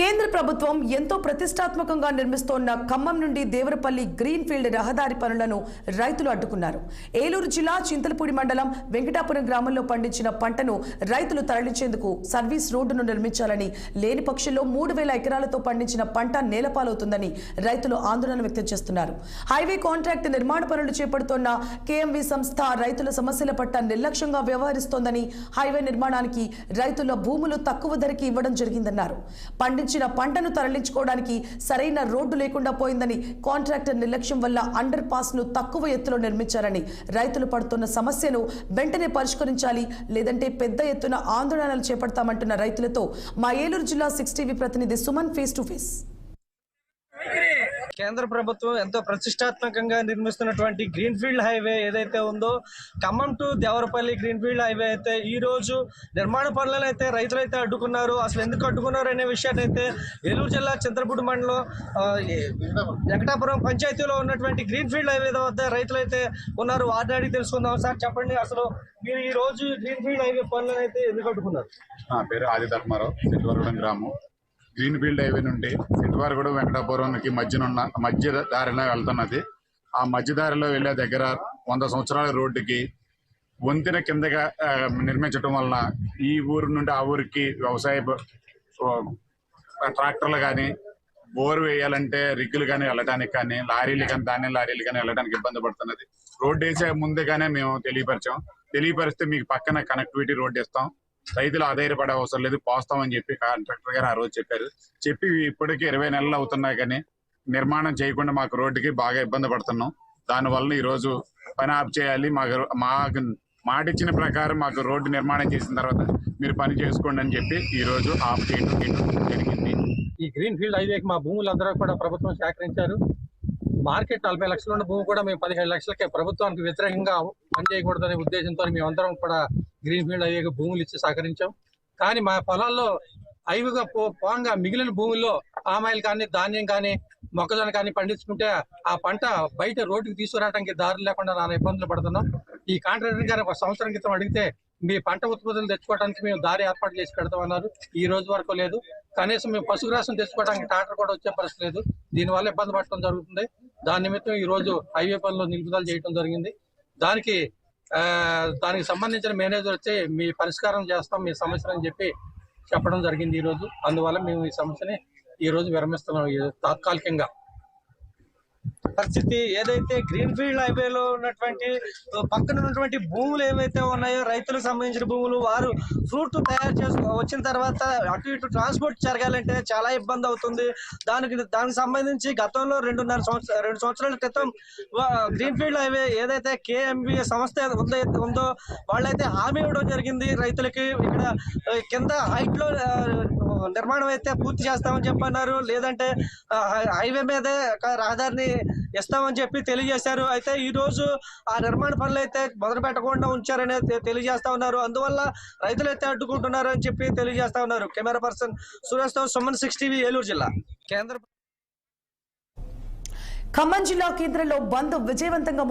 కేంద్ర ప్రభుత్వం ఎంతో ప్రతిష్టాత్మకంగా నిర్మిస్తోన్న ఖమ్మం నుండి దేవరపల్లి గ్రీన్ ఫీల్డ్ రహదారి పనులను రైతులు అడ్డుకున్నారు. ఏలూరు జిల్లా చింతలపూడి మండలం వెంకటాపురం గ్రామంలో పండించిన పంటను రైతులు తరలించేందుకు సర్వీస్ రోడ్డును నిర్మించాలని లేని పక్షంలో మూడు వేల ఎకరాలతో పండించిన పంట నేలపాలవుతుందని రైతులు ఆందోళన వ్యక్తం చేస్తున్నారు. హైవే కాంట్రాక్ట్ నిర్మాణ పనులు చేపడుతోన్న కేఎంవి సంస్థ రైతుల సమస్యల పట్ల నిర్లక్ష్యంగా వ్యవహరిస్తోందని హైవే నిర్మాణానికి రైతుల భూములు తక్కువ ధరకి ఇవ్వడం జరిగిందన్నారు. పండించిన పంటను తరలించుకోవడానికి సరైన రోడ్డు లేకుండా పోయిందని కాంట్రాక్టర్ నిర్లక్ష్యం వల్ల అండర్ పాస్ను తక్కువ ఎత్తులో నిర్మించారని. రైతులు పడుతున్న సమస్యను వెంటనే పరిష్కరించాలి లేదంటే పెద్ద ఎత్తున ఆందోళనలు చేపడతామంటున్న రైతులతో మా ఏలూరు జిల్లా సిక్స్ టీవీ ప్రతినిధి సుమన్ ఫేస్ టు ఫేస్ కేంద్ర ప్రభుత్వం ఎంతో ప్రతిష్టాత్మకంగా నిర్మిస్తున్నటువంటి గ్రీన్ ఫీల్డ్ హైవే ఏదైతే ఉందో Khammam to Devarapalli green field highway అయితే ఈ రోజు నిర్మాణ పనులను అయితే రైతులు అయితే అడ్డుకున్నారు. అసలు ఎందుకు అడ్డుకున్నారు అనే విషయాన్ని అయితే ఏలూరు జిల్లా చంద్రపూడి మండలం వెంకటాపురం పంచాయతీలో ఉన్నటువంటి గ్రీన్ ఫీల్డ్ హైవే వద్ద రైతులు అయితే ఉన్నారు. వారిని అడిగి తెలుసుకుందాం. సార్ చెప్పండి అసలు మీరు ఈ రోజు గ్రీన్ ఫీల్డ్ హైవే పనులను అయితే ఎందుకు అడ్డుకున్నారు? నా పేరు ఆది ధర్మారావు గ్రామం. గ్రీన్ ఫీల్డ్ హైవే నుండి సిట్వారగూడెం వెంకటాపురంకి మధ్యనున్న మధ్య దారిలో వెళ్తున్నది. ఆ మధ్య దారిలో వెళ్ళే దగ్గర వంద సంవత్సరాల రోడ్డుకి వంతెన కిందగా నిర్మించడం వలన ఈ ఊరు నుండి ఆ ఊరికి వ్యవసాయ ట్రాక్టర్లు కానీ బోర్ వేయాలంటే రిగ్గులు కానీ వెళ్ళడానికి కానీ లారీలు కానీ ధాన్యం లారీలు కానీ వెళ్ళడానికి ఇబ్బంది పడుతున్నది. రోడ్డు వేసే ముందుగానే మేము తెలియపరిచాం. తెలియపరిస్తే మీకు పక్కన కనెక్టివిటీ రోడ్డు ఇస్తాం రైతులు ఆధారపడే అవసరం లేదు పోస్తామని చెప్పి కాంట్రాక్టర్ గారు ఆ రోజు చెప్పారు. చెప్పి ఇప్పటికీ ఇరవై నెలలు అవుతున్నాయి కానీ నిర్మాణం చేయకుండా మాకు రోడ్డుకి బాగా ఇబ్బంది పడుతున్నాం. దానివల్ల ఈ రోజు పని ఆఫ్ చేయాలి. మాకు మాకు మాట ఇచ్చిన ప్రకారం మాకు రోడ్డు నిర్మాణం చేసిన తర్వాత మీరు పని చేసుకోండి అని చెప్పి ఈ రోజు ఆఫ్ చేయడం చేయడం జరిగింది. ఈ గ్రీన్ ఫీల్డ్ హైవేకి మా భూములందరూ కూడా ప్రభుత్వం సేకరించారు మార్కెట్ నలభై లక్షలు ఉన్న భూమి కూడా మేము పదిహేడు లక్షలకే ప్రభుత్వానికి వ్యతిరేకంగా పనిచేయకూడదనే ఉద్దేశంతో మేమందరం కూడా గ్రీన్ ఫీల్డ్ హైవేకి భూములు ఇచ్చి సహకరించాం. కానీ మా పొలాల్లో హైవేగా పో పోగా మిగిలిన భూముల్లో పామాయిల్ కానీ ధాన్యం కానీ మొక్కజొన్న కానీ పండించుకుంటే ఆ పంట బయట రోడ్డుకి తీసుకురావడానికి దారి లేకుండా నానా ఇబ్బందులు పడుతున్నాం. ఈ కాంట్రాక్టర్ గారు ఒక సంవత్సరం క్రితం అడిగితే మీ పంట ఉత్పత్తులు తెచ్చుకోవడానికి మేము దారి ఏర్పాటు చేసి పెడతామన్నారు ఈ రోజు వరకు లేదు. కనీసం మేము పశుగ్రాసం తెచ్చుకోవడానికి ట్రాక్టర్ కూడా వచ్చే పరిస్థితి లేదు. దీనివల్ల ఇబ్బంది పడటం జరుగుతుంది. దాని నిమిత్తం ఈ రోజు హైవే పనులు నిలుపుదల చేయడం జరిగింది. దానికి దానికి సంబంధించిన మేనేజర్ వచ్చి మీ పరిష్కారం చేస్తాం మీ సమస్యలు అని చెప్పి చెప్పడం జరిగింది ఈరోజు. అందువల్ల మేము ఈ సమస్యని ఈరోజు విరమిస్తున్నాం. తాత్కాలికంగా పరిస్థితి ఏదైతే గ్రీన్ ఫీల్డ్ హైవేలో ఉన్నటువంటి పక్కన ఉన్నటువంటి భూములు ఏవైతే ఉన్నాయో రైతులకు సంబంధించిన భూములు వారు ఫ్రూట్ తయారు చేసుకో వచ్చిన తర్వాత అటు ఇటు ట్రాన్స్పోర్ట్ జరగాలంటే చాలా ఇబ్బంది అవుతుంది. దానికి దానికి సంబంధించి గతంలో రెండున్నర సంవత్సరం రెండు సంవత్సరాల క్రితం గ్రీన్ ఫీల్డ్ హైవే ఏదైతే కేఎంబి సంస్థ ఉందో ఉందో వాళ్ళైతే హామీ ఇవ్వడం జరిగింది రైతులకి. ఇక్కడ కింద హైట్లో నిర్మాణం అయితే పూర్తి చేస్తామని చెప్పన్నారు. లేదంటే హైవే మీదే ఒక రహదారిని ఇస్తామని చెప్పి తెలియజేశారు. అయితే ఈ రోజు ఆ నిర్మాణ పనులు అయితే మొదలు పెట్టకుండా ఉంచారని తెలియజేస్తా ఉన్నారు. అందువల్ల రైతులు అయితే అడ్డుకుంటున్నారు అని చెప్పి తెలియజేస్తా ఉన్నారు. Camera person Suresh Suman six TV Eluru జిల్లా. కేంద్ర ఖమ్మం జిల్లా కేంద్రంలో బంద్ విజయవంతంగా